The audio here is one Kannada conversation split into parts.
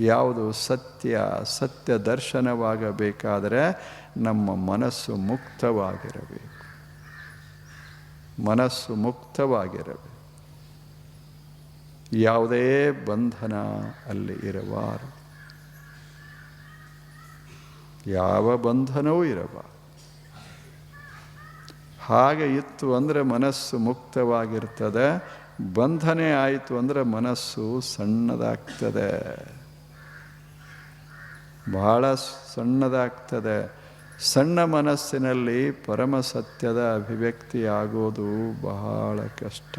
ಯಾವುದು ಸತ್ಯ ಸತ್ಯ ದರ್ಶನವಾಗಬೇಕಾದರೆ ನಮ್ಮ ಮನಸ್ಸು ಮುಕ್ತವಾಗಿರಬೇಕು. ಮನಸ್ಸು ಮುಕ್ತವಾಗಿರಬೇಕು. ಯಾವುದೇ ಬಂಧನ ಅಲ್ಲಿ ಇರಬಾರದು. ಯಾವ ಬಂಧನವೂ ಇರಬಾರದು. ಹಾಗೆ ಇತ್ತು ಅಂದರೆ ಮನಸ್ಸು ಮುಕ್ತವಾಗಿರ್ತದೆ, ಬಂಧನೆ ಆಯಿತು ಅಂದರೆ ಮನಸ್ಸು ಸಣ್ಣದಾಗ್ತದೆ. ಬಹಳ ಸಣ್ಣದಾಗ್ತದೆ. ಸಣ್ಣ ಮನಸ್ಸಿನಲ್ಲಿ ಪರಮ ಸತ್ಯದ ಅಭಿವ್ಯಕ್ತಿ ಆಗೋದು ಬಹಳ ಕಷ್ಟ.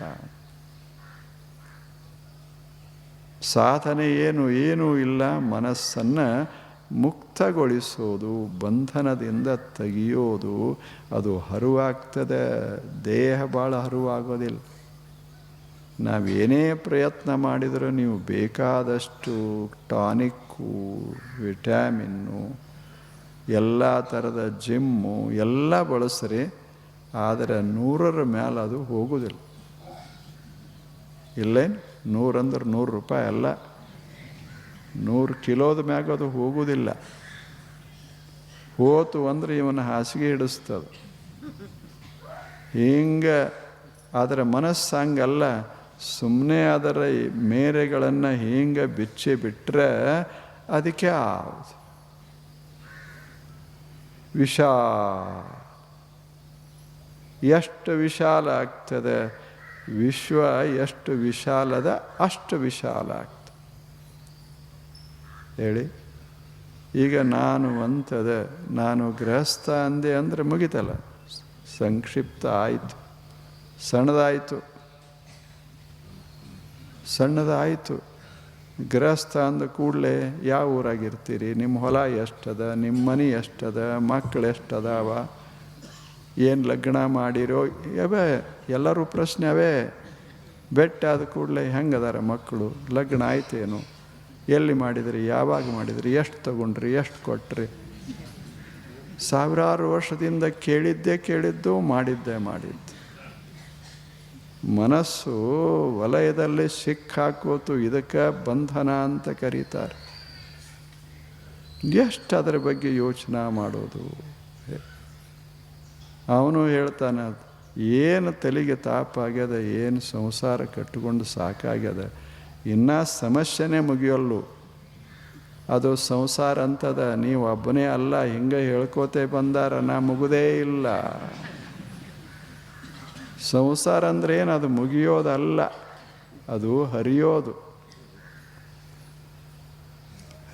ಸಾಧನೆ ಏನು, ಏನೂ ಇಲ್ಲ. ಮನಸ್ಸನ್ನು ಮುಕ್ತಗೊಳಿಸೋದು, ಬಂಧನದಿಂದ ತೆಗೆಯೋದು, ಅದು ಹರುವಾಗ್ತದೆ. ದೇಹ ಭಾಳ ಹರುವಾಗೋದಿಲ್ಲ. ನಾವೇನೇ ಪ್ರಯತ್ನ ಮಾಡಿದರೂ ನೀವು ಬೇಕಾದಷ್ಟು ಟಾನಿಕ್ಕು ವಿಟ್ಯಾಮಿನ್ನು ಎಲ್ಲ ಥರದ ಜಿಮ್ಮು ಎಲ್ಲ ಬಳಸ್ರಿ, ಆದರೆ ನೂರರ ಮೇಲೆ ಅದು ಹೋಗೋದಿಲ್ಲ. ಇಲ್ಲೇನು? ನೂರಂದ್ರೆ ನೂರು ರೂಪಾಯಿ ಅಲ್ಲ. ನೂರು ಕಿಲೋದ ಮ್ಯಾಗ ಅದು ಹೋಗೋದಿಲ್ಲ. ಹೋತು ಅಂದ್ರೆ ಇವನ ಹಾಸಿಗೆ ಹಿಡಿಸ್ತದೆ. ಹಿಂಗೆ ಆದರೆ ಮನಸ್ಸು ಹಂಗಲ್ಲ ಸುಮ್ಮನೆ ಅದರ ಮೇರೆಗಳನ್ನು ಹಿಂಗೆ ಬಿಚ್ಚಿ ಬಿಟ್ಟರೆ ಅದಕ್ಕೆ ವಿಷ ಎಷ್ಟು ವಿಶಾಲ ಆಗ್ತದೆ? ವಿಶ್ವ ಎಷ್ಟು ವಿಶಾಲದ ಅಷ್ಟು ವಿಶಾಲ ಆಗ್ತದೆ. ಹೇಳಿ. ಈಗ ನಾನು ಅಂತದ, ನಾನು ಗೃಹಸ್ಥ ಅಂದೆ ಅಂದರೆ ಮುಗಿತಲ್ಲ. ಸಂಕ್ಷಿಪ್ತ ಆಯಿತು. ಸಣ್ಣದಾಯಿತು. ಸಣ್ಣದಾಯಿತು. ಗೃಹಸ್ಥ ಅಂದ ಕೂಡಲೇ ಯಾವ ಊರಾಗಿರ್ತೀರಿ ನಿಮ್ಮ ಹೊಲ ಎಷ್ಟದ? ನಿಮ್ಮ ಮನೆ ಎಷ್ಟದ? ಮಕ್ಕಳು ಎಷ್ಟದಾವ? ಏನು ಲಗ್ನ ಮಾಡಿರೋ? ಅವೇ ಎಲ್ಲರೂ ಪ್ರಶ್ನೆ ಅವೇ ಬೆಟ್ಟ ಆದ ಕೂಡಲೇ ಹೆಂಗದಾರ ಮಕ್ಕಳು ಲಗ್ನ ಆಯ್ತೇನು? ಎಲ್ಲಿ ಮಾಡಿದ್ರಿ? ಯಾವಾಗ ಮಾಡಿದ್ರಿ? ಎಷ್ಟು ತಗೊಂಡ್ರಿ? ಎಷ್ಟು ಕೊಟ್ರಿ? ಸಾವಿರಾರು ವರ್ಷದಿಂದ ಕೇಳಿದ್ದೇ ಕೇಳಿದ್ದು, ಮಾಡಿದ್ದೇ ಮಾಡಿದ್ದು. ಮನಸ್ಸು ವಲಯದಲ್ಲಿ ಸಿಕ್ಕಾಕೋತು ಇದಕ್ಕೆ ಬಂಧನ ಅಂತ ಕರೀತಾರೆ. ಎಷ್ಟು ಅದರ ಬಗ್ಗೆ ಯೋಚನೆ ಮಾಡೋದು? ಅವನು ಹೇಳ್ತಾನೆ ಏನು ತಲೆಗೆ ತಾಪಾಗ್ಯದ, ಏನು ಸಂಸಾರ ಕಟ್ಟಿಕೊಂಡು ಸಾಕಾಗ್ಯದ, ಇನ್ನೂ ಸಮಸ್ಯೆನೇ ಮುಗಿಯಲ್ಲು. ಅದು ಸಂಸಾರ ಅಂತದ, ನೀವು ಒಬ್ಬನೇ ಅಲ್ಲ, ಹಿಂಗೆ ಹೇಳ್ಕೋತೆ ಬಂದಾರ, ನಾ ಮುಗುದೇ ಇಲ್ಲ. ಸಂಸಾರ ಅಂದರೆ ಏನು? ಅದು ಮುಗಿಯೋದಲ್ಲ. ಅದು ಹರಿಯೋದು.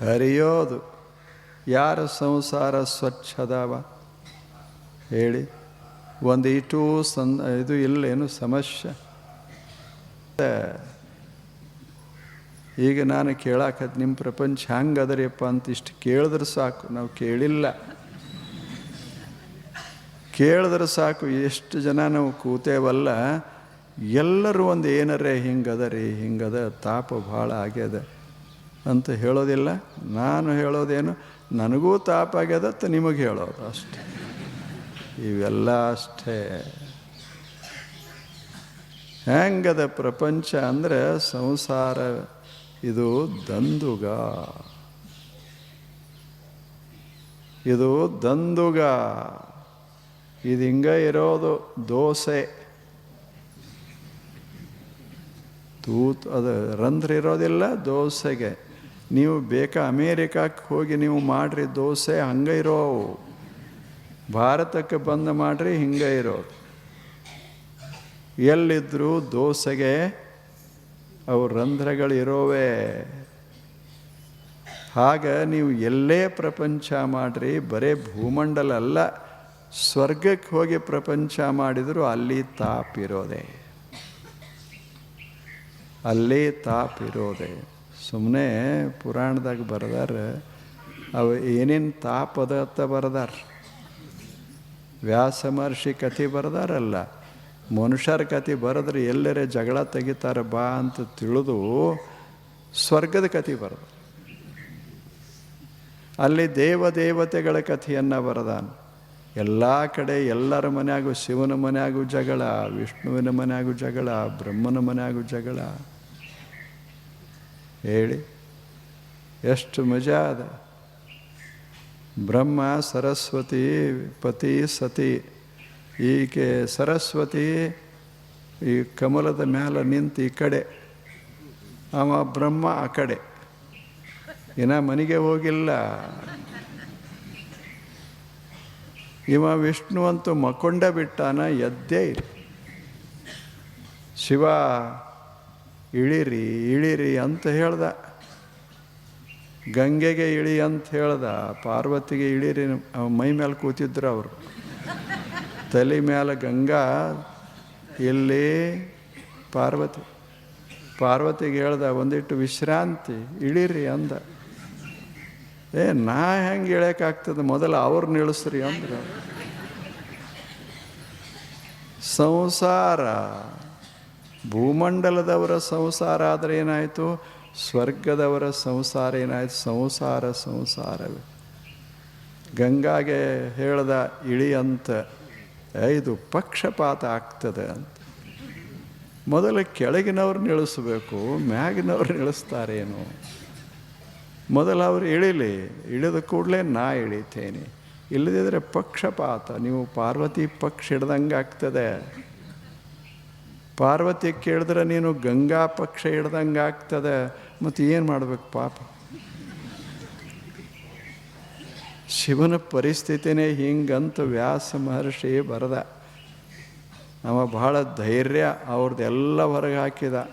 ಹರಿಯೋದು. ಯಾರ ಸಂಸಾರ ಸ್ವಚ್ಛದವ? ಹೇಳಿ. ಒಂದು ಇಟು ಸಂ, ಇದು ಇಲ್ಲೇನು ಸಮಸ್ಯೆ? ಈಗ ನಾನು ಕೇಳಾಕತ್ ನಿಮ್ಮ ಪ್ರಪಂಚ ಹೆಂಗೆ ಅದರಿಯಪ್ಪ ಅಂತ ಇಷ್ಟು ಕೇಳಿದ್ರೆ ಸಾಕು. ನಾವು ಕೇಳಿಲ್ಲ. ಕೇಳಿದ್ರೆ ಸಾಕು, ಎಷ್ಟು ಜನ ನಾವು ಕೂತೇವಲ್ಲ, ಎಲ್ಲರೂ ಒಂದು ಏನರೇ ಹಿಂಗದ ರೀ ಹಿಂಗದ, ತಾಪ ಭಾಳ ಆಗ್ಯದ ಅಂತ ಹೇಳೋದಿಲ್ಲ. ನಾನು ಹೇಳೋದೇನು, ನನಗೂ ತಾಪ ಆಗ್ಯದ ಅಂತ ನಿಮಗೆ ಹೇಳೋದು ಅಷ್ಟೆ. ಇವೆಲ್ಲ ಅಷ್ಟೇ. ಹೆಂಗದ ಪ್ರಪಂಚ ಅಂದರೆ ಸಂಸಾರ, ಇದು ದಂದುಗ. ಇದು ದಂದುಗ. ಇದು ಹಿಂಗೆ ಇರೋದು ದೋಸೆ. ತೂತ್ ಅದು ರಂಧ್ರ ಇರೋದಿಲ್ಲ ದೋಸೆಗೆ. ನೀವು ಬೇಕಾ ಅಮೇರಿಕಾಕ್ಕೆ ಹೋಗಿ ನೀವು ಮಾಡಿರಿ ದೋಸೆ ಹಂಗೆ ಇರೋವು. ಭಾರತಕ್ಕೆ ಬಂದು ಮಾಡಿರಿ ಹಿಂಗೆ ಇರೋದು. ಎಲ್ಲಿದ್ದರೂ ದೋಸೆಗೆ ಅವು ರಂಧ್ರಗಳಿರೋವೆ ಹಾಗೆ ನೀವು ಎಲ್ಲೇ ಪ್ರಪಂಚ ಮಾಡಿರಿ ಬರೇ ಭೂಮಂಡಲ ಅಲ್ಲ ಸ್ವರ್ಗಕ್ಕೆ ಹೋಗಿ ಪ್ರಪಂಚ ಮಾಡಿದರೂ ಅಲ್ಲಿ ತಾಪಿರೋದೆ. ಅಲ್ಲಿ ತಾಪಿರೋದೆ. ಸುಮ್ಮನೆ ಪುರಾಣದಾಗ ಬರೆದಾರ, ಅವು ಏನೇನು ತಾಪದ ಅಂತ ಬರೆದಾರ. ವ್ಯಾಸ ಮಹರ್ಷಿ ಕಥೆ ಬರೆದಾರಲ್ಲ, ಮನುಷ್ಯರ ಕಥೆ ಬರೆದ್ರೆ ಎಲ್ಲರೇ ಜಗಳ ತೆಗಿತಾರೆ ಬಾ ಅಂತ ತಿಳಿದು ಸ್ವರ್ಗದ ಕಥೆ ಬರೆದ. ಅಲ್ಲಿ ದೇವ ದೇವತೆಗಳ ಕಥೆಯನ್ನು ಬರೆದಾನ. ಎಲ್ಲ ಕಡೆ ಎಲ್ಲರ ಮನೆಯಾಗೂ ಶಿವನ ಮನೆಯಾಗೂ ಜಗಳ, ವಿಷ್ಣುವಿನ ಮನೆಯಾಗೂ ಜಗಳ, ಬ್ರಹ್ಮನ ಮನೆಯಾಗೂ ಜಗಳ. ಹೇಳಿ, ಎಷ್ಟು ಮಜಾ ಅದ. ಬ್ರಹ್ಮ, ಸರಸ್ವತಿ, ಪತಿ, ಸತಿ. ಈಕೆ ಸರಸ್ವತಿ, ಈ ಕಮಲದ ಮೇಲೆ ನಿಂತು ಈ ಕಡೆ. ಅವ ಬ್ರಹ್ಮ ಆ ಕಡೆ. ಇನ್ನ ಮನೆಗೆ ಹೋಗಿಲ್ಲ. ಇವ ವಿಷ್ಣು ಅಂತೂ ಮಕೊಂಡ ಬಿಟ್ಟಾನ ಎದ್ದೇ ಇಲ್ಲ. ಶಿವ, ಇಳಿರಿ ಇಳಿರಿ ಅಂತ ಹೇಳ್ದ. ಗಂಗೆಗೆ ಇಳಿ ಅಂತ ಹೇಳ್ದ, ಪಾರ್ವತಿಗೆ ಇಳಿರಿ ಮೈ ಮೇಲೆ ಕೂತಿದ್ರು ಅವರು. ತಲೆ ಮೇಲೆ ಗಂಗಾ, ಇಲ್ಲಿ ಪಾರ್ವತಿ. ಪಾರ್ವತಿಗೆ ಹೇಳ್ದ, ಒಂದಿಟ್ಟು ವಿಶ್ರಾಂತಿ, ಇಳಿರಿ ಅಂದ. ಏ, ನಾ ಹೆಂಗೆ ಹೇಳೋಕ್ಕಾಗ್ತದೆ ಮೊದಲು ಅವ್ರನ್ನ ಇಳಿಸ್ರಿ ಅಂದ್ರೆ. ಸಂಸಾರ. ಭೂಮಂಡಲದವರ ಸಂಸಾರ ಆದರೆ ಏನಾಯಿತು? ಸ್ವರ್ಗದವರ ಸಂಸಾರ ಏನಾಯಿತು? ಸಂಸಾರ ಸಂಸಾರವೇ ಗಂಗಾಗೆ ಹೇಳ್ದ ಇಳಿ ಅಂತ ಇದು ಪಕ್ಷಪಾತ ಆಗ್ತದೆ ಅಂತ. ಮೊದಲು ಕೆಳಗಿನವ್ರನ್ನ ಇಳಿಸ್ಬೇಕು ಮ್ಯಾಗಿನವ್ರನ್ನ ಇಳಿಸ್ತಾರೇನು ಮೊದಲು ಅವರು ಇಳಿಲಿ, ಇಳಿದ ಕೂಡಲೇ ನಾ ಇಳಿತೇನೆ. ಇಲ್ಲದಿದ್ದರೆ ಪಕ್ಷಪಾತ, ನೀವು ಪಾರ್ವತಿ ಪಕ್ಷ ಹಿಡ್ದಂಗೆ ಆಗ್ತದೆ. ಪಾರ್ವತಿ ಕೇಳಿದ್ರೆ ನೀನು ಗಂಗಾ ಪಕ್ಷ ಹಿಡ್ದಂಗೆ ಆಗ್ತದೆ. ಮತ್ತು ಏನು ಮಾಡಬೇಕು ಪಾಪ? ಶಿವನ ಪರಿಸ್ಥಿತಿನೇ ಹಿಂಗಂತ ವ್ಯಾಸ ಮಹರ್ಷಿ ಬರದ. ಅವ ಬಹಳ ಧೈರ್ಯ ಅವ್ರದ್ದೆಲ್ಲ ಹೊರಗೆ ಹಾಕಿದ.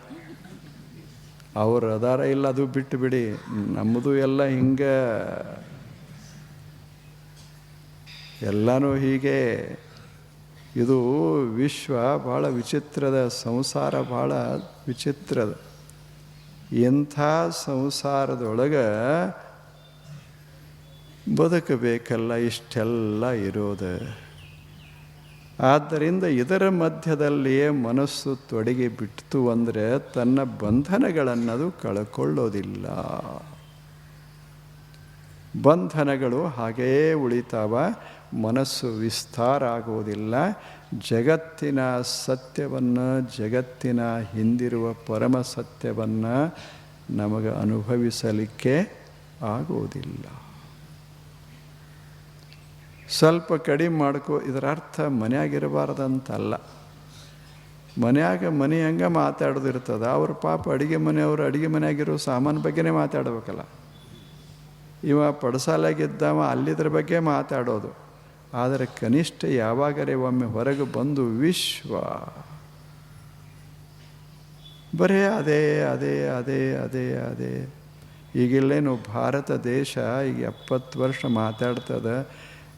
ಅವ್ರು ಅದಾರ ಇಲ್ಲ, ಅದು ಬಿಟ್ಟು ಬಿಡಿ. ನಮ್ಮದು ಎಲ್ಲ ಹಿಂಗೆ. ಎಲ್ಲನೂ ಹೀಗೆ. ಇದು ವಿಶ್ವ ಭಾಳ ವಿಚಿತ್ರದ ಸಂಸಾರ ಭಾಳ ವಿಚಿತ್ರದ. ಎಂಥ ಸಂಸಾರದೊಳಗೆ ಬದುಕಬೇಕಲ್ಲ, ಇಷ್ಟೆಲ್ಲ ಇರೋದು. ಆದ್ದರಿಂದ ಇದರ ಮಧ್ಯದಲ್ಲಿಯೇ ಮನಸ್ಸು ತೊಡಗಿ ಬಿಡ್ತು ಅಂದರೆ ತನ್ನ ಬಂಧನಗಳನ್ನದು ಕಳ್ಕೊಳ್ಳೋದಿಲ್ಲ. ಬಂಧನಗಳು ಹಾಗೇ ಉಳಿತಾವ, ಮನಸ್ಸು ವಿಸ್ತಾರ ಆಗುವುದಿಲ್ಲ. ಜಗತ್ತಿನ ಸತ್ಯವನ್ನು, ಜಗತ್ತಿನ ಹಿಂದಿರುವ ಪರಮ ಸತ್ಯವನ್ನು ನಮಗೆ ಅನುಭವಿಸಲಿಕ್ಕೆ ಆಗುವುದಿಲ್ಲ. ಸ್ವಲ್ಪ ಕಡಿಮೆ ಮಾಡ್ಕೋ, ಇದರ ಅರ್ಥ ಮನೆಯಾಗಿರಬಾರ್ದಂತಲ್ಲ. ಮನೆಯಾಗ ಮನೆ ಹಂಗೆ ಮಾತಾಡೋದಿರ್ತದೆ, ಅವ್ರ ಪಾಪ ಅಡುಗೆ ಮನೆಯವರು ಅಡುಗೆ ಮನೆಯಾಗಿರೋ ಸಾಮಾನು ಬಗ್ಗೆನೇ ಮಾತಾಡಬೇಕಲ್ಲ. ಇವ ಪಡಸಾಲಾಗಿದ್ದವ ಅಲ್ಲಿದ್ರ ಬಗ್ಗೆ ಮಾತಾಡೋದು. ಆದರೆ ಕನಿಷ್ಠ ಯಾವಾಗರೆ ಒಮ್ಮೆ ಹೊರಗೆ ಬಂದು ವಿಶ್ವ. ಬರೇ ಅದೇ ಅದೇ ಅದೇ ಅದೇ ಅದೇ. ಈಗಿಲ್ಲೇನು ಭಾರತ ದೇಶ ಈಗ ಎಪ್ಪತ್ತು ವರ್ಷ ಮಾತಾಡ್ತದ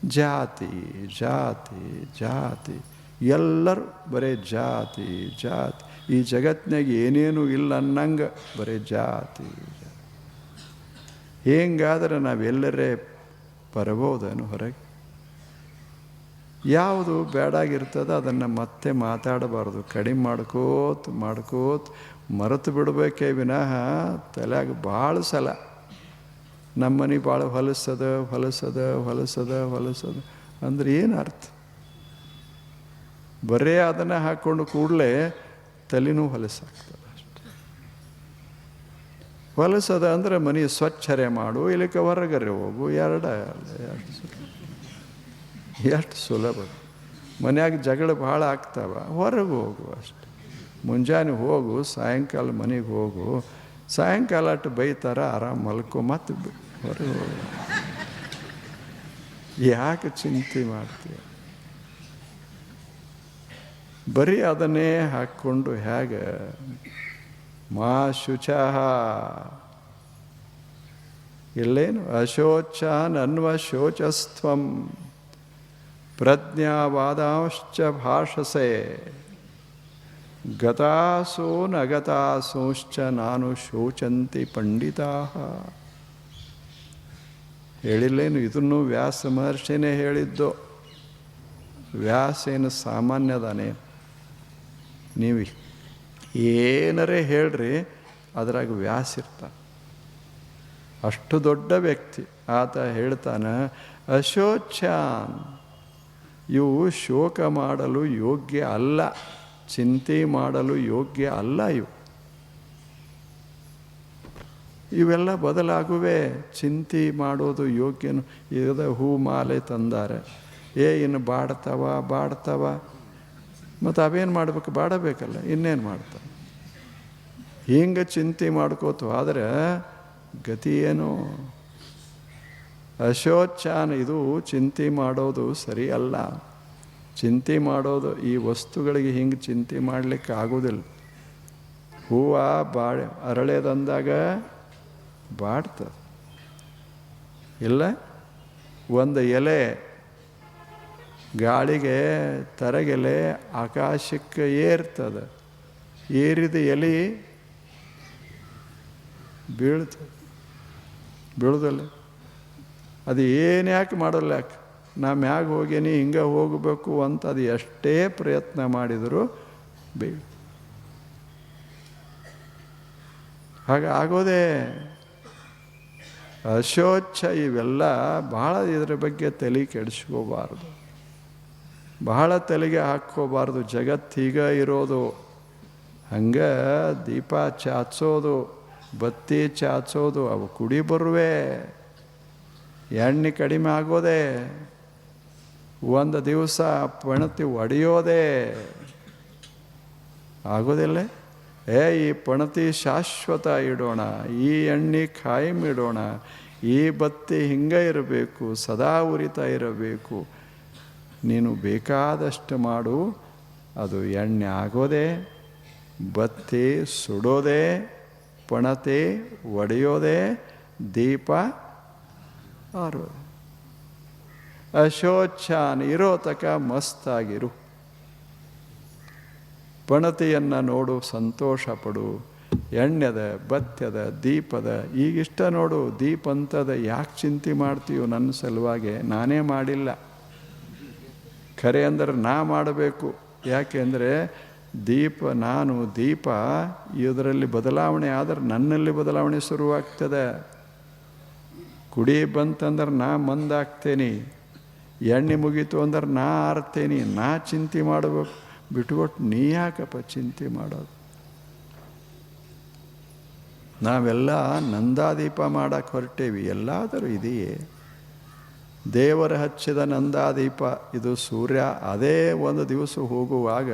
ಜಾತಿ ಜಾತಿ ಜಾತಿ. ಎಲ್ಲರೂ ಬರೇ ಜಾತಿ ಜಾತಿ. ಈ ಜಗತ್ತಿನಾಗ ಏನೇನು ಇಲ್ಲ ಅನ್ನಂಗೆ ಬರೇ ಜಾತಿ ಹೆಂಗಾದ್ರೆ ನಾವೆಲ್ಲರೇ ಬರಬಹುದೇನು ಹೊರಗೆ? ಯಾವುದು ಬೇಡಾಗಿರ್ತದ ಅದನ್ನು ಮತ್ತೆ ಮಾತಾಡಬಾರ್ದು. ಕಡಿಮೆ ಮಾಡ್ಕೋತ ಮಾಡ್ಕೋತ ಮರೆತು ಬಿಡಬೇಕೇ ವಿನಃ ತಲೆಯಾಗ ಭಾಳ ಸಲ. ನಮ್ಮನೆ ಭಾಳ ಹೊಲಸದ ಹೊಲಸದ ಹೊಲಸದ ಹೊಲಸದ ಅಂದ್ರೆ ಏನು ಅರ್ಥ? ಬರೇ ಅದನ್ನು ಹಾಕ್ಕೊಂಡು ಕೂಡಲೇ ತಲೆನೂ ಹೊಲಸಾಗ್ತದೆ ಅಷ್ಟೆ. ಹೊಲಸದ ಅಂದ್ರೆ ಮನೆ ಸ್ವಚ್ಛರೆ ಮಾಡು, ಇಲ್ಲಿಕ್ಕೆ ಹೊರಗರೆ ಹೋಗು, ಎರಡ ಎಷ್ಟು ಸುಲಭ. ಎಷ್ಟು ಸುಲಭ. ಮನೆಯಾಗ ಜಗಳ ಭಾಳ ಆಗ್ತಾವ, ಹೊರಗೆ ಹೋಗು ಅಷ್ಟೆ. ಮುಂಜಾನೆ ಹೋಗು, ಸಾಯಂಕಾಲ ಮನೆಗೆ ಹೋಗು, ಸಾಯಂಕಾಲ ಅಷ್ಟು ಬೈತಾರ, ಆರಾಮ್ ಮಲ್ಕೊ ಮತ್ತೆ ಹೋಗು ಯಾಕೆ ಚಿಂತೆ ಮಾಡ್ತೀವಿ ಬರೀ ಅದನ್ನೇ ಹಾಕ್ಕೊಂಡು ಹೇಗೆ? ಮಾ ಶುಚ. ಇಲ್ಲೇನು ಶೋಚಸ್ತ್ವಂ. ಪ್ರಜ್ಞಾವಾದಾಂಶ್ಚ ಭಾಷಸೆ. ಗತಾಸೋ ನಗತಾಸೋಶ್ಚ ನಾನು ಶೋಚಂತಿ ಪಂಡಿತಾ. ಹೇಳಿಲ್ಲೇನು? ಇದನ್ನು ವ್ಯಾಸ ಮಹರ್ಷಿನೇ ಹೇಳಿದ್ದು. ವ್ಯಾಸೇನು ಸಾಮಾನ್ಯದಾನೆ. ನೀವು ಏನರೇ ಹೇಳ್ರಿ, ಅದ್ರಾಗ ವ್ಯಾಸ ಇರ್ತಾನೆ ಅಷ್ಟು ದೊಡ್ಡ ವ್ಯಕ್ತಿ ಆತ ಹೇಳ್ತಾನೆ ಅಶೋಚಾನ್ ಇವು ಶೋಕ ಮಾಡಲು ಯೋಗ್ಯ ಅಲ್ಲ, ಚಿಂತೆ ಮಾಡಲು ಯೋಗ್ಯ ಅಲ್ಲ ಇವು. ಇವೆಲ್ಲ ಬದಲಾಗುವೆ. ಚಿಂತೆ ಮಾಡೋದು ಯೋಗ್ಯನು. ಇದ ಹೂ ಮಾಲೆ ತಂದಾರೆ. ಏ, ಇನ್ನು ಬಾಡ್ತಾವ ಬಾಡ್ತಾವ. ಮತ್ತು ಅವೇನು ಮಾಡ್ಬೇಕು? ಬಾಡಬೇಕಲ್ಲ, ಇನ್ನೇನು ಮಾಡ್ತಾವೆ ಹಿಂಗೆ ಚಿಂತೆ ಮಾಡ್ಕೋತು ಆದರೆ ಗತಿ ಏನು? ಅಶೋಚಾನ ಇದು ಚಿಂತೆ ಮಾಡೋದು ಸರಿಯಲ್ಲ. ಚಿಂತೆ ಮಾಡೋದು, ಈ ವಸ್ತುಗಳಿಗೆ ಹಿಂಗೆ ಚಿಂತೆ ಮಾಡಲಿಕ್ಕೆ ಆಗೋದಿಲ್ಲ. ಹೂವು ಬಾಳೆ ಅರಳೆದಂದಾಗ ಬಾಡ್ತದೆ ಇಲ್ಲ, ಒಂದು ಎಲೆ ಗಾಳಿಗೆ, ತರಗೆಲೆ ಆಕಾಶಕ್ಕೆ ಏರ್ತದೆ. ಏರಿದ ಎಲೆ ಬೀಳ್ತದೆ. ಬೀಳ್ದಲ್ಲ. ಅದು ಏನು ಯಾಕೆ ಮಾಡಲ್ಲ ಯಾಕೆ? ನಾ ಮ್ಯಾಗ ಹೋಗೇನಿ, ಹಿಂಗೆ ಹೋಗಬೇಕು ಅಂತ ಅದು ಎಷ್ಟೇ ಪ್ರಯತ್ನ ಮಾಡಿದರೂ ಬೀಳ್ ಹಾಗೆ ಆಗೋದೇ ಅಶೋಚ್ಛ ಇವೆಲ್ಲ ಬಹಳ ಇದರ ಬಗ್ಗೆ ತಲೆ ಕೆಡಿಸ್ಕೋಬಾರ್ದು. ಬಹಳ ತಲೆಗೆ ಹಾಕ್ಕೋಬಾರ್ದು. ಜಗತ್ತೀಗ ಇರೋದು. ಹಂಗೆ ದೀಪ ಚಾಚೋದು, ಬತ್ತಿ ಚಾಚೋದು, ಅವು ಕುಡಿ ಬರುವೆ. ಎಣ್ಣೆ ಕಡಿಮೆ ಆಗೋದೇ. ಒಂದು ದಿವಸ ಪಣತಿ ಒಡೆಯೋದೇ. ಆಗೋದಿಲ್ಲ? ಏ ಈ ಪಣತಿ ಶಾಶ್ವತ ಇಡೋಣ, ಈ ಎಣ್ಣೆ ಖಾಯಂ ಇಡೋಣ, ಈ ಬತ್ತಿ ಹಿಂಗೆ ಇರಬೇಕು, ಸದಾ ಉರಿತಾ ಇರಬೇಕು. ನೀನು ಬೇಕಾದಷ್ಟು ಮಾಡು, ಅದು ಎಣ್ಣೆ ಆಗೋದೇ, ಬತ್ತಿ ಸುಡೋದೇ, ಪಣತೆ ಒಡೆಯೋದೆ, ದೀಪ ಆರೋದು. ಅಶೋಚಾನ್ ಇರೋ ತಕ ಮಸ್ತಾಗಿರು. ಪಣತೆಯನ್ನು ನೋಡು ಸಂತೋಷ ಪಡು ಎಣ್ಣೆದ ಬತ್ತದ ದೀಪದ, ಈಗಿಷ್ಟ ನೋಡು ದೀಪ ಅಂತದ ಯಾಕೆ ಚಿಂತೆ ಮಾಡ್ತೀಯೋ ನನ್ನ ಸಲುವಾಗಿ ನಾನೇ ಮಾಡಿಲ್ಲ. ಖರೆ ಅಂದ್ರೆ ನಾ ಮಾಡಬೇಕು. ಯಾಕೆ ಅಂದರೆ ದೀಪ, ನಾನು ದೀಪ, ಇದರಲ್ಲಿ ಬದಲಾವಣೆ ಆದರೆ ನನ್ನಲ್ಲಿ ಬದಲಾವಣೆ ಶುರುವಾಗ್ತದೆ. ಕುಡಿ ಬಂತಂದ್ರೆ ನಾ ಮಂದಾಗ್ತೇನೆ. ಎಣ್ಣೆ ಮುಗೀತು ಅಂದ್ರೆ ನಾ ಆರ್ತೇನೆ, ನಾ ಚಿಂತೆ ಮಾಡಬೇಕು. ಬಿಟ್ಕೊಟ್ಟು ನೀ ಯಾಕಪ್ಪ ಚಿಂತೆ ಮಾಡೋದು? ನಾವೆಲ್ಲ ನಂದಾದೀಪ ಮಾಡಕ್ಕೆ ಹೊರಟೇವಿ, ಎಲ್ಲಾದರೂ ಇದೆಯೇ? ದೇವರ ಹಚ್ಚಿದ ನಂದಾದೀಪ, ಇದು ಸೂರ್ಯ, ಅದೇ ಒಂದು ದಿವಸ ಹೋಗುವಾಗ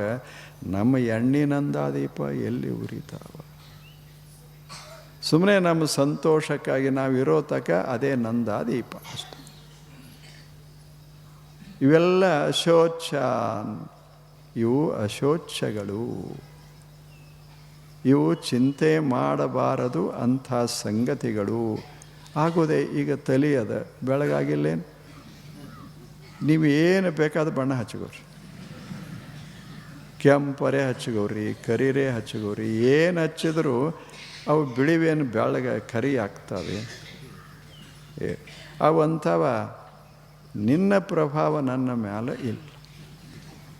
ನಮ್ಮ ಎಣ್ಣೆ ನಂದಾದೀಪ ಎಲ್ಲಿ ಉರಿತಾವ? ಸುಮ್ಮನೆ ನಮ್ಮ ಸಂತೋಷಕ್ಕಾಗಿ ನಾವಿರೋ ತಕ ಅದೇ ನಂದಾದೀಪ ಅಷ್ಟೆ. ಇವೆಲ್ಲ ಅಶೋಚ ಇವು ಅಶೋಚ್ಯಗಳು. ಇವು ಚಿಂತೆ ಮಾಡಬಾರದು ಅಂಥ ಸಂಗತಿಗಳು. ಆಗೋದೆ ಈಗ ತಲಿಯದ ಬೆಳಗಾಗಿಲ್ಲೇನು? ನೀವು ಏನು ಬೇಕಾದ ಬಣ್ಣ ಹಚ್ಕೋರಿ ಕೆಂಪರೆ ಹಚ್ಕೋರಿ ಕರಿರೇ ಹಚ್ಕೋರಿ ಏನು ಹಚ್ಚಿದ್ರು ಅವು ಬಿಳಿವೇನು ಬೆಳಗ ಕರಿ ಆಗ್ತವೆ. ಅವು ಅಂಥವ ನಿನ್ನ ಪ್ರಭಾವ ನನ್ನ ಮೇಲೆ ಇಲ್ಲ.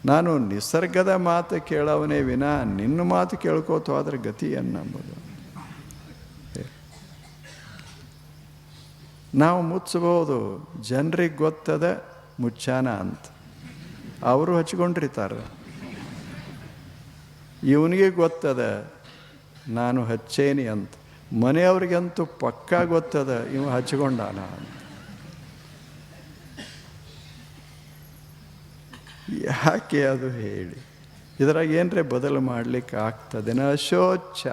ನಾನು ನಿಸರ್ಗದ ಮಾತು ಕೇಳವನೇ ವಿನ ನಿನ್ನ ಮಾತು ಕೇಳ್ಕೋತು ಅದರ ಗತಿ ಅನ್ನಂಬುದು ನಾವು ಮುಚ್ಚಬಹುದು, ಜನರಿಗೆ ಗೊತ್ತದ ಮುಚ್ಚಾನ ಅಂತ. ಅವರು ಹಚ್ಕೊಂಡಿರ್ತಾರೆ ಇವನಿಗೆ ಗೊತ್ತದ, ನಾನು ಹಚ್ಚೇನಿ ಅಂತ. ಮನೆಯವ್ರಿಗಂತೂ ಪಕ್ಕಾ ಗೊತ್ತದ, ಇವ ಹಚ್ಕೊಂಡಾನ ಅಂತ. ಯಾಕೆ ಅದು ಹೇಳಿ? ಇದರಾಗ ಏನರೇ ಬದಲು ಮಾಡಲಿಕ್ಕೆ ಆಗ್ತದೆ? ಅಶೋಚ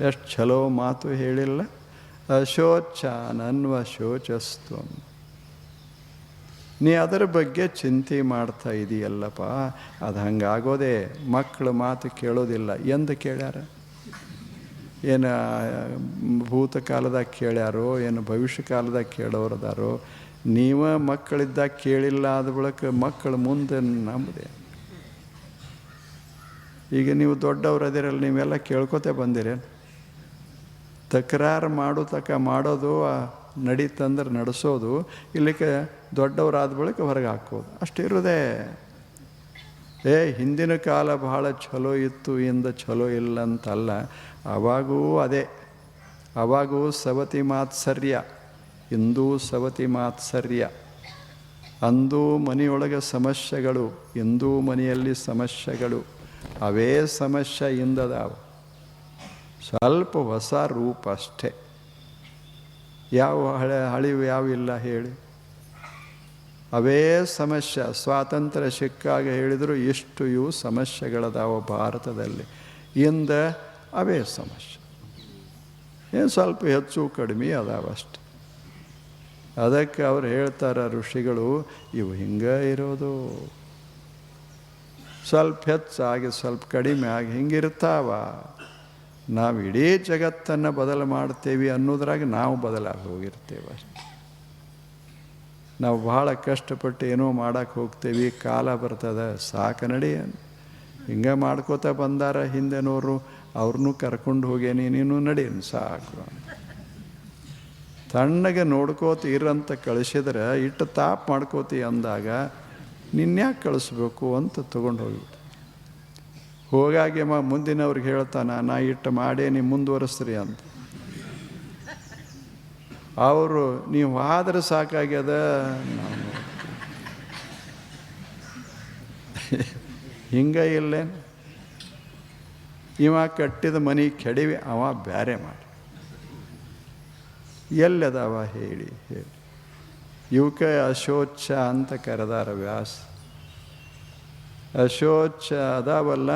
ಎಷ್ಟು ಚಲೋ ಮಾತು ಹೇಳಿಲ್ಲ. ಅಶೋಚ ನನ್ವ ಶೋಚಸ್ತು ನೀ ಅದರ ಬಗ್ಗೆ ಚಿಂತೆ ಮಾಡ್ತಾ ಇದೆಯಲ್ಲಪ್ಪ. ಅದು ಹಂಗಾಗೋದೆ ಮಕ್ಕಳು ಮಾತು ಕೇಳೋದಿಲ್ಲ. ಎಂದು ಕೇಳ್ಯಾರ? ಏನು ಭೂತಕಾಲದಾಗ ಕೇಳ್ಯಾರೋ, ಏನು ಭವಿಷ್ಯ ಕಾಲದಾಗ ಕೇಳೋರದಾರೋ ನೀವ ಮಕ್ಕಳಿದ್ದಾಗ ಕೇಳಿಲ್ಲ ಆದ ಬಳಿಕ ಮಕ್ಕಳು ಮುಂದೆ ನಂಬದೆ. ಈಗ ನೀವು ದೊಡ್ಡವ್ರು ಅದಿರಲ್ಲ ನೀವೆಲ್ಲ ಕೇಳ್ಕೊತೆ ಬಂದಿರೇನು ತಕರಾರು ಮಾಡೋ ತಕ ಮಾಡೋದು ನಡೀತಂದ್ರೆ ನಡೆಸೋದು, ಇಲ್ಲಿಕ್ಕೆ ದೊಡ್ಡವರಾದ ಬಳಿಕ ಹೊರಗೆ ಹಾಕೋದು. ಅಷ್ಟಿರೋದೇ ಏ, ಹಿಂದಿನ ಕಾಲ ಬಹಳ ಚಲೋ ಇತ್ತು, ಇಂದ ಚಲೋ ಇಲ್ಲ ಅಂತಲ್ಲ. ಅವಾಗೂ ಅದೇ. ಅವಾಗೂ ಸವತಿ ಮಾತ್ಸರ್ಯ. ಇಂದೂ ಸವತಿ ಮಾತ್ಸರ್ಯ ಅಂದೂ ಮನೆಯೊಳಗೆ ಸಮಸ್ಯೆಗಳು, ಇಂದೂ ಮನೆಯಲ್ಲಿ ಸಮಸ್ಯೆಗಳು, ಅವೇ ಸಮಸ್ಯೆ ಇಂದದಾವ. ಸ್ವಲ್ಪ ಹೊಸ ರೂಪ ಅಷ್ಟೇ. ಯಾವ ಹಳೆ ಹಳಿವು ಯಾವ ಇಲ್ಲ ಹೇಳಿ. ಅವೇ ಸಮಸ್ಯೆ, ಸ್ವಾತಂತ್ರ್ಯ ಸಿಕ್ಕಾಗ ಹೇಳಿದರು ಇಷ್ಟು ಇವು ಸಮಸ್ಯೆಗಳದಾವ ಭಾರತದಲ್ಲಿ. ಇಂದ ಅವೇ ಸಮಸ್ಯೆ. ಏನು ಸ್ವಲ್ಪ ಹೆಚ್ಚು ಕಡಿಮೆ ಅದಾವ ಅಷ್ಟೆ. ಅದಕ್ಕೆ ಅವ್ರು ಹೇಳ್ತಾರೆ ಋಷಿಗಳು, ಇವು ಹಿಂಗೆ ಇರೋದು. ಸ್ವಲ್ಪ ಹೆಚ್ಚಾಗಿ ಸ್ವಲ್ಪ ಕಡಿಮೆ ಆಗಿ ಹಿಂಗಿರ್ತಾವ. ನಾವು ಇಡೀ ಜಗತ್ತನ್ನು ಬದಲು ಮಾಡ್ತೇವೆ ಅನ್ನೋದ್ರಾಗ ನಾವು ಬದಲಾಗಿ ಹೋಗಿರ್ತೇವೆ ನಾವು ಭಾಳ ಕಷ್ಟಪಟ್ಟು ಏನೋ ಮಾಡೋಕ್ಕೆ ಹೋಗ್ತೇವೆ, ಕಾಲ ಬರ್ತದೆ, ಸಾಕು ನಡಿ. ಹಿಂಗೆ ಮಾಡ್ಕೋತ ಬಂದಾರ ಹಿಂದೆನೋರು ಅವ್ರನ್ನೂ ಕರ್ಕೊಂಡು ಹೋಗೇನಿ ನೀನು ನಡೀನು ಸಾಕು. ತಣ್ಣಗೆ ನೋಡ್ಕೋತ ಇರಂತ ಕಳಿಸಿದ್ರೆ ಇಟ್ಟು ತಾಪ್ ಮಾಡ್ಕೋತಿ ಅಂದಾಗ ನಿನ್ಯಾಕೆ ಕಳಿಸ್ಬೇಕು ಅಂತ ತೊಗೊಂಡು ಹೋಗ್ಬಿಟ್ಟು ಹೋಗಾಗಿ ಮ ಮುಂದಿನವ್ರಿಗೆ ಹೇಳ್ತಾನೆ, ನಾ ಇಟ್ಟು ಮಾಡೇ ನೀವು ಮುಂದುವರಿಸ್ರಿ ಅಂತ. ಅವರು, ನೀವು ಆದ್ರೆ ಸಾಕಾಗ್ಯದ? ಹಿಂಗ ಇಲ್ಲೇನು? ಇವ ಕಟ್ಟಿದ ಮನೆ ಕೆಡವಿ, ಅವ ಬ್ಯಾರೆ ಮಾಡಿ ಎಲ್ಲದವ ಹೇಳಿ ಹೇಳಿ. ಇವಕ್ಕೆ ಅಶೋಚ ಅಂತ ಕರೆದಾರ ವ್ಯಾಸ. ಅಶೋಚ ಅದಾವಲ್ಲ,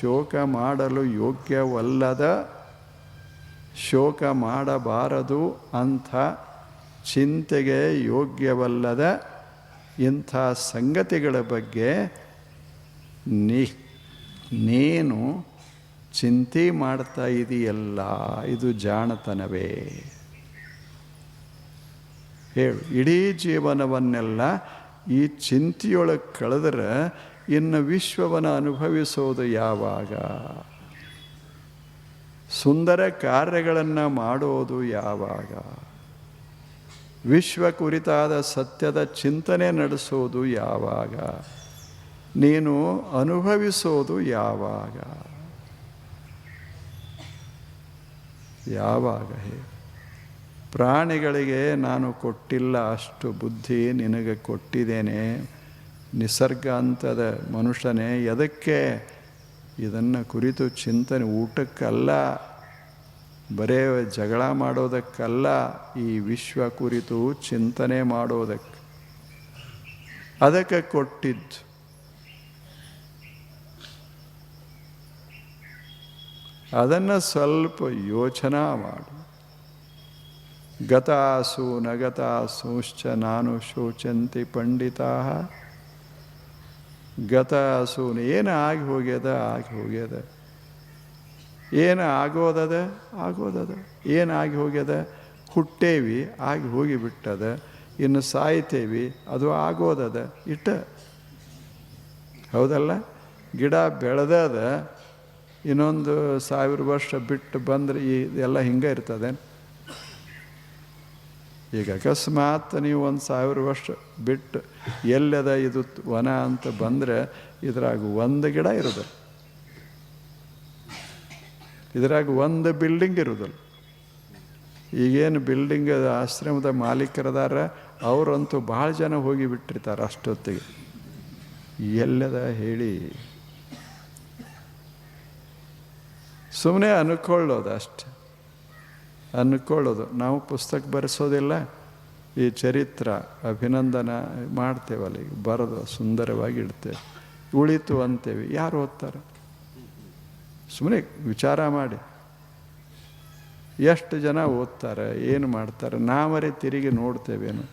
ಶೋಕ ಮಾಡಲು ಯೋಗ್ಯವಲ್ಲದ, ಶೋಕ ಮಾಡಬಾರದು ಅಂಥ ಚಿಂತೆಗೆ ಯೋಗ್ಯವಲ್ಲದ ಇಂಥ ಸಂಗತಿಗಳ ಬಗ್ಗೆ ನೀ, ನೀನು ಚಿಂತೆ ಮಾಡ್ತಾ ಇದೆಯಲ್ಲ, ಇದು ಜಾಣತನವೇ. ಹೇಳು. ಇಡೀ ಜೀವನವನ್ನೆಲ್ಲ ಈ ಚಿಂತೆಯೊಳಗೆ ಕಳೆದ್ರೆ ಇನ್ನು ವಿಶ್ವವನ್ನು ಅನುಭವಿಸೋದು ಯಾವಾಗ? ಸುಂದರ ಕಾರ್ಯಗಳನ್ನು ಮಾಡೋದು ಯಾವಾಗ? ವಿಶ್ವ ಕುರಿತಾದ ಸತ್ಯದ ಚಿಂತನೆ ನಡೆಸೋದು ಯಾವಾಗ? ನೀನು ಅನುಭವಿಸೋದು ಯಾವಾಗ? ಯಾವಾಗ ಹೇ ಪ್ರಾಣಿಗಳಿಗೆ ನಾನು ಕೊಟ್ಟಿಲ್ಲ ಅಷ್ಟು ಬುದ್ಧಿ ನಿನಗೆ ಕೊಟ್ಟಿದ್ದೇನೆ. ನಿಸರ್ಗ ಅಂತದ ಮನುಷ್ಯನೇ, ಎದಕ್ಕೆ ಇದನ್ನು ಕುರಿತು ಚಿಂತನೆ? ಊಟಕ್ಕಲ್ಲ, ಬರೇ ಜಗಳ ಮಾಡೋದಕ್ಕಲ್ಲ, ಈ ವಿಶ್ವ ಕುರಿತು ಚಿಂತನೆ ಮಾಡೋದಕ್ಕೆ. ಅದಕ್ಕೆ ಕೊಟ್ಟಿದ್ದು. ಅದನ್ನು ಸ್ವಲ್ಪ ಯೋಚನಾ ಮಾಡು. ಗತಾಸು ನಗತಾಸೂಶ್ಚ ನಾನು ಶೋಚಂತಿ ಪಂಡಿತಾ ಗತಾಸು ಏನು ಆಗಿ ಹೋಗ್ಯದ ಆಗಿ ಹೋಗ್ಯದ? ಏನು ಆಗೋದದ ಆಗೋದದ. ಏನು ಆಗಿ ಹೋಗ್ಯದ? ಹುಟ್ಟೇವಿ, ಆಗಿ ಹೋಗಿಬಿಟ್ಟದ. ಇನ್ನು ಸಾಯ್ತೇವಿ, ಅದು ಆಗೋದದ. ಇಟ್ಟ. ಹೌದಲ್ಲ? ಗಿಡ ಬೆಳೆದದ, ಇನ್ನೊಂದು ಸಾವಿರ ವರ್ಷ ಬಿಟ್ಟು ಬಂದರೆ ಈ ಎಲ್ಲ ಹಿಂಗೆ ಇರ್ತದೆ. ಈಗ ಅಕಸ್ಮಾತ್ ನೀವು ಒಂದು ಸಾವಿರ ವರ್ಷ ಬಿಟ್ಟು ಎಲ್ಲದ ಇದು ವನ ಅಂತ ಬಂದರೆ ಇದ್ರಾಗ ಒಂದು ಗಿಡ ಇರೋದಿಲ್ಲ ಇದ್ರಾಗ ಒಂದು ಬಿಲ್ಡಿಂಗ್ ಇರೋದಿಲ್ಲ. ಈಗೇನು ಬಿಲ್ಡಿಂಗ್ ಆಶ್ರಮದ ಮಾಲೀಕರದಾರ, ಅವರಂತೂ ಭಾಳ ಜನ ಹೋಗಿ ಬಿಟ್ಟಿರ್ತಾರೆ ಅಷ್ಟೊತ್ತಿಗೆ. ಎಲ್ಲದ ಹೇಳಿ. ಸುಮ್ಮನೆ ಅನ್ಕೊಳ್ಳೋದು ಅಷ್ಟೆ. ಅನ್ಕೊಳ್ಳೋದು ನಾವು ಪುಸ್ತಕ ಬರೆಸೋದಿಲ್ಲ, ಈ ಚರಿತ್ರ, ಅಭಿನಂದನ ಮಾಡ್ತೇವಲ್ಲ ಈಗ ಬರೆದು ಸುಂದರವಾಗಿ ಇಡ್ತೇವೆ. ಉಳಿತು ಅಂತೇವೆ. ಯಾರು ಓದ್ತಾರೆ? ಸುಮ್ಮನೆ ವಿಚಾರ ಮಾಡಿ. ಎಷ್ಟು ಜನ ಓದ್ತಾರೆ, ಏನು ಮಾಡ್ತಾರೆ, ನಾವರೇ ತಿರುಗಿ ನೋಡ್ತೇವೇನು?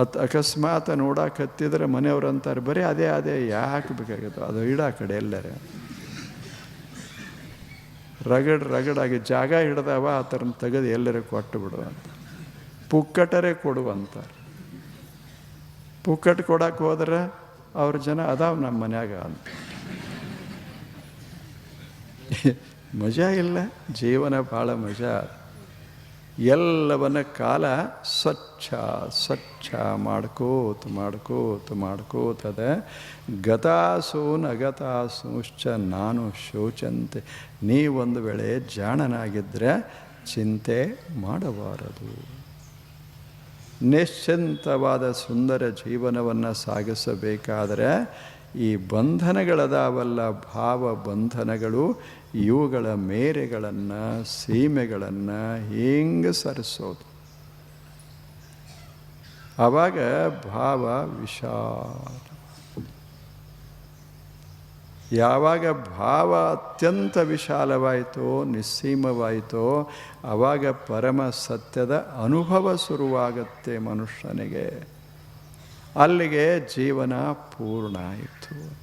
ಅತ್ ಅಕಸ್ಮಾತ್ ನೋಡಕ್ಕೆ ಹತ್ತಿದ್ರೆ ಮನೆಯವ್ರು ಅಂತಾರೆ, ಬರೀ ಅದೇ ಅದೇ, ಯಾಕೆ ಬೇಕಾಗಿತ್ತು? ಅದು ಇಡ ಕಡೆ ಎಲ್ಲರೇ. ರಗಡ್ ರಗಡಾಗಿ ಜಾಗ ಹಿಡ್ದವ ಆ ಥರ ತೆಗೆದು ಎಲ್ಲರ ಕೊಟ್ಟು ಬಿಡುವಂತ. ಪುಕ್ಕಟರೇ ಕೊಡುವಂತ. ಪುಕ್ಕಟ್ ಕೊಡಕ್ಕೆ ಹೋದ್ರೆ ಅವ್ರ ಜನ ಅದಾವ ನಮ್ಮ ಮನ್ಯಾಗ ಅಂತ. ಮಜಾ ಇಲ್ಲ. ಜೀವನ ಭಾಳ ಮಜಾ. ಎಲ್ಲವನ್ನ ಕಾಲ ಸ್ವಚ್ಛ ಸ್ವಚ್ಛ ಮಾಡ್ಕೋತ ಮಾಡ್ಕೋತ ಮಾಡ್ಕೋತದ ಗತಾಸು ನಗತಾಸುಶ್ಚ ನಾನು ಶೋಚಂತೆ. ನೀವೊಂದು ವೇಳೆ ಜಾಣನಾಗಿದ್ದರೆ ಚಿಂತೆ ಮಾಡಬಾರದು. ನಿಶ್ಚಿಂತವಾದ ಸುಂದರ ಜೀವನವನ್ನು ಸಾಗಿಸಬೇಕಾದರೆ ಈ ಬಂಧನಗಳದಾವಲ್ಲ ಭಾವ ಬಂಧನಗಳು, ಇವುಗಳ ಮೇರೆಗಳನ್ನು, ಸೀಮೆಗಳನ್ನು ಹಿಂಗೆ ಸರಿಸೋದು? ಆವಾಗ ಭಾವ ವಿಶಾಲ. ಯಾವಾಗ ಭಾವ ಅತ್ಯಂತ ವಿಶಾಲವಾಯಿತೋ, ನಿಸ್ಸೀಮವಾಯಿತೋ ಆವಾಗ ಪರಮ ಸತ್ಯದ ಅನುಭವ ಶುರುವಾಗತ್ತೆ ಮನುಷ್ಯನಿಗೆ. ಅಲ್ಲಿಗೆ ಜೀವನ ಪೂರ್ಣ ಆಯಿತು.